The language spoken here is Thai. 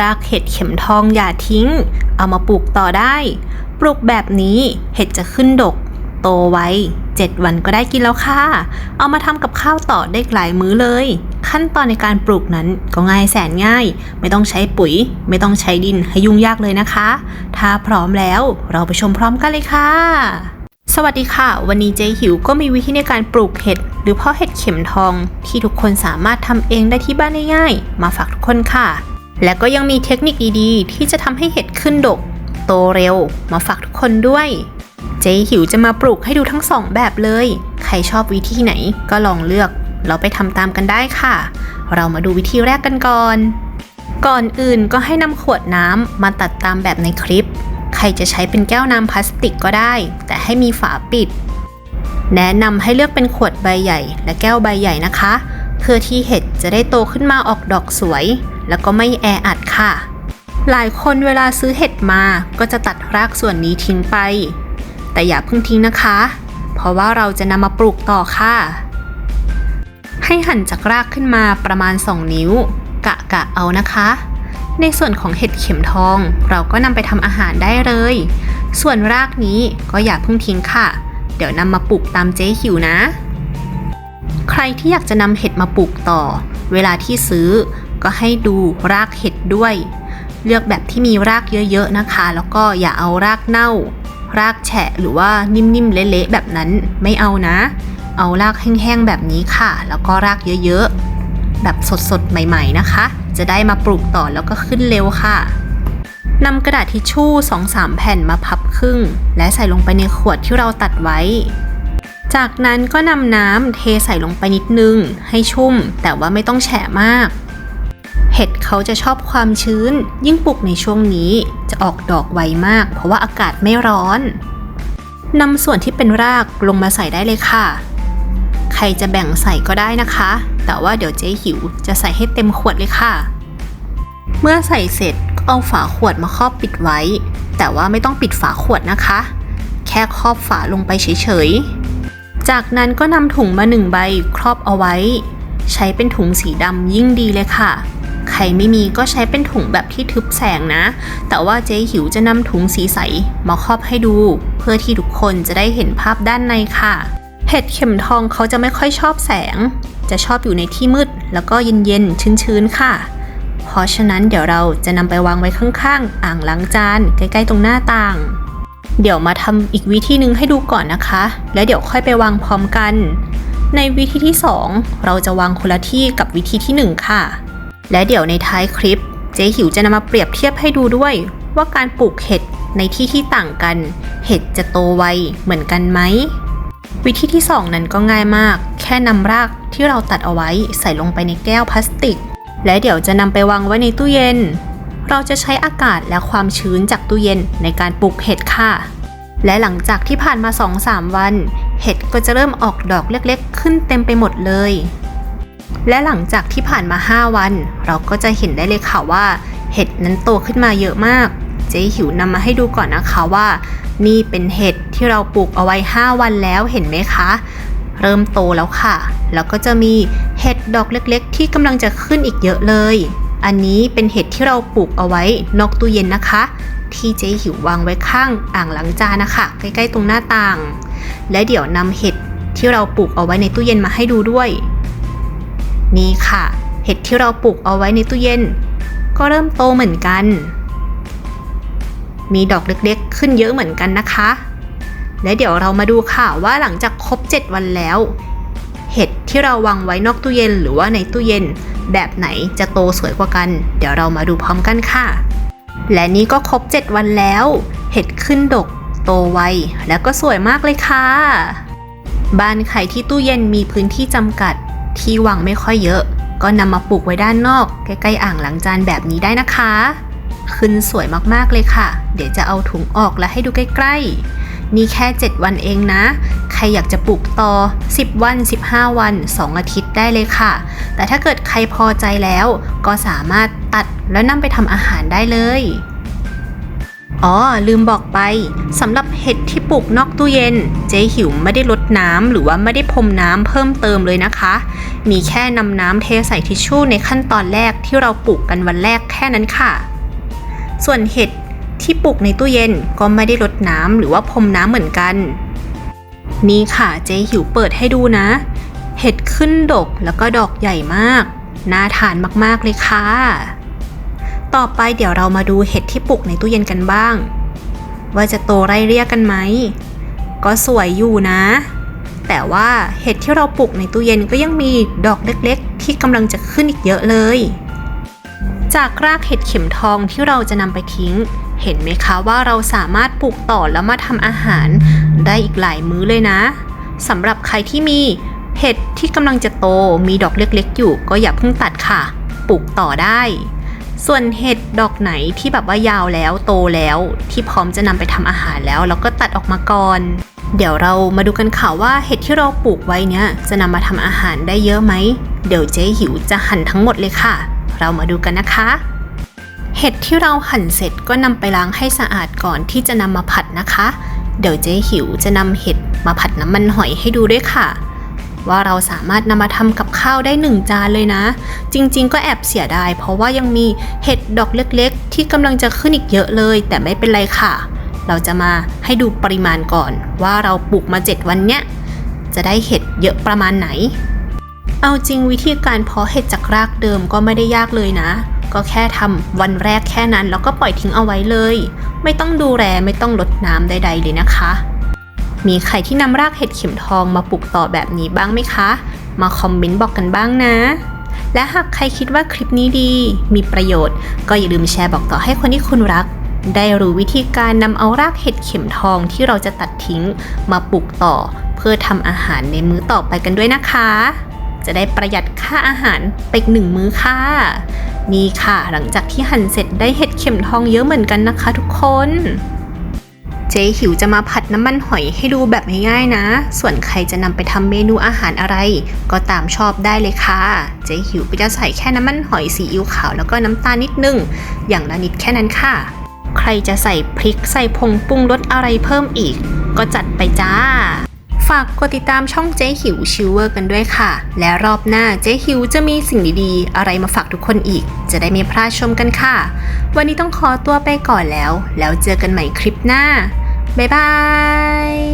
รากเห็ดเข็มทองอย่าทิ้ง เอามาปลูกต่อได้ ปลูกแบบนี้เห็ดจะขึ้นดก โตไว7วันก็ได้กินแล้วค่ะ เอามาทำกับข้าวต่อได้หลายมื้อเลย ขั้นตอนในการปลูกนั้นก็ง่ายแสนง่าย ไม่ต้องใช้ปุ๋ย ไม่ต้องใช้ดินให้ยุ่งยากเลยนะคะ ถ้าพร้อมแล้วเราไปชมพร้อมกันเลยค่ะสวัสดีค่ะ วันนี้เจ๊หิวก็มีวิธีในการปลูกเห็ด หรือเพาะเห็ดเข็มทอง ที่ทุกคนสามารถทำเองได้ที่บ้านง่ายๆ มาฝากทุกคนค่ะ และก็ยังมีเทคนิคดีๆ ที่จะทำให้เห็ดขึ้นดก โตเร็ว มาฝากทุกคนด้วย เจ๊หิวจะมาปลูกให้ดูทั้งสองแบบเลย ใครชอบวิธีไหนก็ลองเลือก เราไปทำตามกันได้ค่ะ เรามาดูวิธีแรกกันก่อน ก่อนอื่นก็ให้นำขวดน้ำมาตัดตามแบบในคลิป ใครจะใช้เป็นแก้วน้ำพลาสติกก็ได้ แต่ให้มีฝาปิด แนะนำให้เลือกเป็นขวดใบใหญ่ และแก้วใบใหญ่นะคะ เพื่อที่เห็ดจะได้โตขึ้นมาออกดอกสวย แล้วก็ไม่แออัดค่ะ หลายคนเวลาซื้อเห็ดมาก็จะตัดรากส่วนนี้ทิ้งไป แต่อย่าเพิ่งทิ้งนะคะ เพราะว่าเราจะนำมาปลูกต่อค่ะ ให้หั่นจากรากขึ้นมาประมาณ 2 นิ้ว กะกะเอานะคะ ในส่วนของเห็ดเข็มทอง เราก็นำไปทำอาหารได้เลย ส่วนรากนี้ก็อย่าเพิ่งทิ้งค่ะ เดี๋ยวนำมาปลูกตามเจ๊หิวนะใครที่อยากจะนำเห็ดมาปลูกต่อ เวลาที่ซื้อ ก็ให้ดูรากเห็ดด้วย เลือกแบบที่มีรากเยอะๆนะคะ แล้วก็อย่าเอารากเน่า รากแฉะหรือว่านิ่มๆเละๆแบบนั้นไม่เอานะ เอารากแห้งๆแบบนี้ค่ะ แล้วก็รากเยอะๆ แบบสดๆใหม่ๆนะคะ จะได้มาปลูกต่อแล้วก็ขึ้นเร็วค่ะนำกระดาษทิชชู่ 2-3 แผ่นมาพับครึ่ง และใส่ลงไปในขวดที่เราตัดไว้ จากนั้นก็นำน้ำเทใส่ลงไปนิดนึง ให้ชุ่ม แต่ว่าไม่ต้องแฉะมาก เห็ดเขาจะชอบความชื้น ยิ่งปลูกในช่วงนี้จะออกดอกไวมาก เพราะว่าอากาศไม่ร้อนนำส่วนที่เป็นรากลงมาใส่ได้เลยค่ะ ใครจะแบ่งใส่ก็ได้นะคะ แต่ว่าเดี๋ยวเจ๊หิวจะใส่ให้เต็มขวดเลยค่ะ เมื่อใส่เสร็จก็เอาฝาขวดมาครอบปิดไว้ แต่ว่าไม่ต้องปิดฝาขวดนะคะ แค่ครอบฝาลงไปเฉยๆ จากนั้นก็นำถุงมาหนึ่งใบครอบเอาไว้ ใช้เป็นถุงสีดำยิ่งดีเลยค่ะ รไม่มีก็ใช้เป็นถุงแบบที่ทึบแสงนะ แต่ว่าเจ๊หิวจะนำถุงสีใสมาครอบให้ดู เพื่อที่ทุกคนจะได้เห็นภาพด้านในค่ะ เห็ดเข็มทองเขาจะไม่ค่อยชอบแสง จะชอบอยู่ในที่มืด แล้วก็เย็นๆชื้นๆค่ะ เพราะฉะนั้นเดี๋ยวเราจะนำไปวางไว้ข้างๆ อ่างล้างจานใกล้ๆตรงหน้าต่าง เดี๋ยวมาทำอีกวิธีหนึ่งให้ดูก่อนนะคะ แล้วเดี๋ยวค่อยไปวางพร้อมกันในวิธีที่ 2 เราจะวางคนละที่กับวิธีที่ 1 ค่ะ และเดี๋ยวในท้ายคลิป เจ๊หิวจะนำมาเปรียบเทียบให้ดูด้วย ว่าการปลูกเห็ดในที่ที่ต่างกัน เห็ดจะโตไวเหมือนกันไหม วิธีที่ 2 นั้นก็ง่ายมาก แค่นำรากที่เราตัดเอาไว้ใส่ลงไปในแก้วพลาสติก และเดี๋ยวจะนำไปวางไว้ในตู้เย็น เราจะใช้อากาศและความชื้นจากตู้เย็นในการปลูกเห็ดค่ะ และหลังจากที่ผ่านมา 2-3 วัน เห็ดก็จะเริ่มออกดอกเล็กๆ ขึ้นเต็มไปหมดเลย และหลังจากที่ผ่านมา 5 วัน เราก็จะเห็นได้เลยค่ะว่า เห็ดนั้นโตขึ้นมาเยอะมาก เจ๊หิวนำมาให้ดูก่อนนะคะว่า นี่เป็นเห็ดที่เราปลูกเอาไว้ 5 วันแล้วเห็นไหมคะ เริ่มโตแล้วค่ะ แล้วก็จะมีเห็ดดอกเล็กๆ ที่กำลังจะขึ้นอีกเยอะเลย อันนี้เป็นเห็ดที่เราปลูกเอาไว้นอกตู้เย็นนะคะ ที่เจ๊หิววางไว้ข้างอ่างล้างจานนะคะ ใกล้ๆตรงหน้าต่าง และเดี๋ยวนำเห็ดที่เราปลูกเอาไว้ในตู้เย็นมาให้ดูด้วย นี่ค่ะ เห็ดที่เราปลูกเอาไว้ในตู้เย็น ก็เริ่มโตเหมือนกัน มีดอกเล็กๆ ขึ้นเยอะเหมือนกันนะคะ และเดี๋ยวเรามาดูค่ะว่าหลังจากครบ 7 วันแล้ว เห็ดที่เราวางไว้นอกตู้เย็นหรือว่าในตู้เย็น แบบไหนจะโตสวยกว่ากัน เดี๋ยวเรามาดูพร้อมกันค่ะ และนี่ก็ครบ 7 วันแล้ว เห็ดขึ้นดก โตไวแล้วก็สวยมากเลยค่ะบ้านใครที่ตู้เย็นมีพื้นที่จำกัด ที่วางไม่ค่อยเยอะ ก็นำมาปลูกไว้ด้านนอก ใกล้ๆอ่างหล้างจานแบบนี้ได้นะคะ ขึ้นสวยมากๆเลยค่ะ เดี๋ยวจะเอาถุงออกและให้ดูใกล้ๆ นี่แค่ 7 วันเองนะ ใครอยากจะปลูกต่อ 10 วัน 15 วัน 2 อาทิตย์ได้เลยค่ะ แต่ถ้าเกิดใครพอใจแล้ว ก็สามารถตัดแล้วนำไปทำอาหารได้เลย อ๋อ ลืมบอกไปสำหรับเห็ดที่ปลูกนอกตู้เย็น เจ๊หิวไม่ได้ลดน้ำหรือว่าไม่ได้พรมน้ำเพิ่มเติมเลยนะคะ มีแค่นำน้ำเทใส่ทิชชู่ในขั้นตอนแรกที่เราปลูกกันวันแรกแค่นั้นค่ะ ส่วนเห็ดที่ปลูกในตู้เย็นก็ไม่ได้ลดน้ำหรือว่าพรมน้ำเหมือนกัน นี่ค่ะเจ๊หิวเปิดให้ดูนะ เห็ดขึ้นดกแล้วก็ดอกใหญ่มาก น่าทานมากๆเลยค่ะ ต่อไปเดี๋ยวเรามาดูเห็ดที่ปลูกในตู้เย็นกันบ้าง ว่าจะโตไร่เรียกกันไหม ก็สวยอยู่นะ แต่ว่าเห็ดที่เราปลูกในตู้เย็นก็ยังมีดอกเล็กๆ ที่กำลังจะขึ้นอีกเยอะเลย จากรากเห็ดเข็มทองที่เราจะนำไปทิ้ง เห็นไหมคะว่าเราสามารถปลูกต่อแล้วมาทำอาหารได้อีกหลายมื้อเลยนะสำหรับใครที่มีเห็ดที่กำลังจะโตมีดอกเล็กๆ อยู่ก็อย่าเพิ่งตัดค่ะ ปลูกต่อได้ ส่วนเห็ดดอกไหนที่แบบว่ายาวแล้วโตแล้วที่พร้อมจะนำไปทำอาหารแล้ว เราก็ตัดออกมาก่อน เดี๋ยวเรามาดูกันค่ะว่าเห็ดที่เราปลูกไว้เนี้ยจะนำมาทำอาหารได้เยอะไหม เดี๋ยวเจ๊หิวจะหั่นทั้งหมดเลยค่ะ เรามาดูกันนะคะ เห็ดที่เราหั่นเสร็จก็นำไปล้างให้สะอาดก่อนที่จะนำมาผัดนะคะ เดี๋ยวเจ๊หิวจะนำเห็ดมาผัดน้ำมันหอยให้ดูด้วยค่ะ ว่าเราสามารถนำมาทำกับข้าวได้หนึ่งจานเลยนะ จริงๆ ก็แอบเสียดาย เพราะว่ายังมีเห็ดดอกเล็กๆ ที่กำลังจะขึ้นอีกเยอะเลย แต่ไม่เป็นไรค่ะ เราจะมาให้ดูปริมาณก่อน ว่าเราปลูกมา 7 วันเนี้ยจะได้เห็ดเยอะประมาณไหน เอาจริงวิธีการเพาะเห็ดจากรากเดิมก็ไม่ได้ยากเลยนะ ก็แค่ทำวันแรกแค่นั้นแล้วก็ปล่อยทิ้งเอาไว้เลย ไม่ต้องดูแลไม่ต้องลดน้ำใด ๆ เลยนะคะ มีใครที่นำรากเห็ดเข็มทองมาปลูกต่อแบบนี้บ้างไหมคะ มาคอมเมนต์บอกกันบ้างนะ และหากใครคิดว่าคลิปนี้ดี มีประโยชน์ ก็อย่าลืมแชร์บอกต่อให้คนที่คุณรัก ได้รู้วิธีการนำเอารากเห็ดเข็มทองที่เราจะตัดทิ้ง มาปลูกต่อ เพื่อทำอาหารในมื้อต่อไปกันด้วยนะคะ จะได้ประหยัดค่าอาหารไปอีกหนึ่งมื้อค่ะนี่ค่ะหลังจากที่หั่นเสร็จได้เห็ดเข็มทองเยอะเหมือนกันนะคะทุกคน เจ๊หิวจะมาผัดน้ำมันหอยให้ดูแบบง่ายๆนะ ส่วนใครจะนำไปทำเมนูอาหารอะไร ก็ตามชอบได้เลยค่ะ เจ๊หิวก็จะใส่แค่น้ำมันหอยซีอิ๊วขาวแล้วก็น้ำตาลนิดนึง อย่างละนิดแค่นั้นค่ะ ใครจะใส่พริกใส่ผงปรุงรสอะไรเพิ่มอีก ก็จัดไปจ้า ฝากกดติดตามช่องเจ๊หิวชิวเวอร์กันด้วยค่ะ และรอบหน้าเจ๊หิวจะมีสิ่งดีๆ อะไรมาฝากทุกคนอีก จะได้ไม่พลาดชมกันค่ะ วันนี้ต้องขอตัวไปก่อนแล้ว แล้วเจอกันใหม่คลิปหน้าบ๊ายบาย